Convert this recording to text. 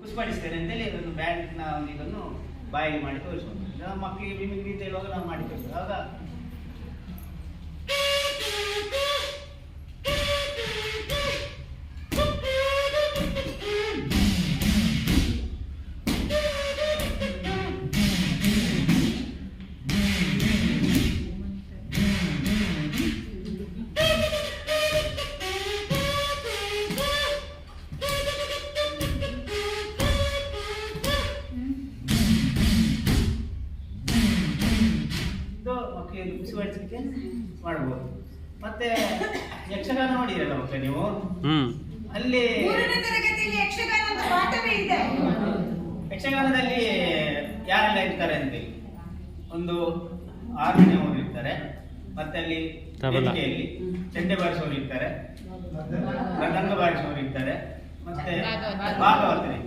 ಪುಷ್ಪಡಿಸ್ತೇನೆ ಅಂತೇಳಿ ಒಂದು ಬ್ಯಾಂಕ್ನ ಒಂದು ಇದನ್ನು ಬಾಯಿಗೆ ಮಾಡಿ ತೋರಿಸ್ಕೊಂಡು ಮಕ್ಕಳಿಗೆ ಮಿಮಿಕ್ರಿ ಅಂತ ಹೇಳುವಾಗ ನಾವು ಮಾಡಿ ತೋರಿಸುವುದು ಆಗ ಇದು ಮಕ್ಕಳಿಗೆ ಖುಷಿ ಪಡಿಸಲಿಕ್ಕೆ ಮಾಡ್ಬೋದು. ಮತ್ತೆ ಯಕ್ಷಗಾನ ನೋಡಿರಲ್ಲ ಮಕ್ಕಳು ನೀವು? ಅಲ್ಲಿ ಯಕ್ಷಗಾನದಲ್ಲಿ ಯಾರೆಲ್ಲ ಇರ್ತಾರೆ ಅಂದ್ರೆ ಒಂದು ಹಾರ್ಮೋನಿಯಂ ಇರ್ತಾರೆ. ಮತ್ತೆ ಅಲ್ಲಿ ತಬಲ. ಚಂಡೆ ಬಾರಿಸುವವರು ಇರ್ತಾರೆ. ಮೃದಂಗ ಬಾರಿಸುವವರು ಇರ್ತಾರೆ. ಮತ್ತೆ ಭಾಗವತ. ಭಾಗವತರು ಇರ್ತಾರೆ.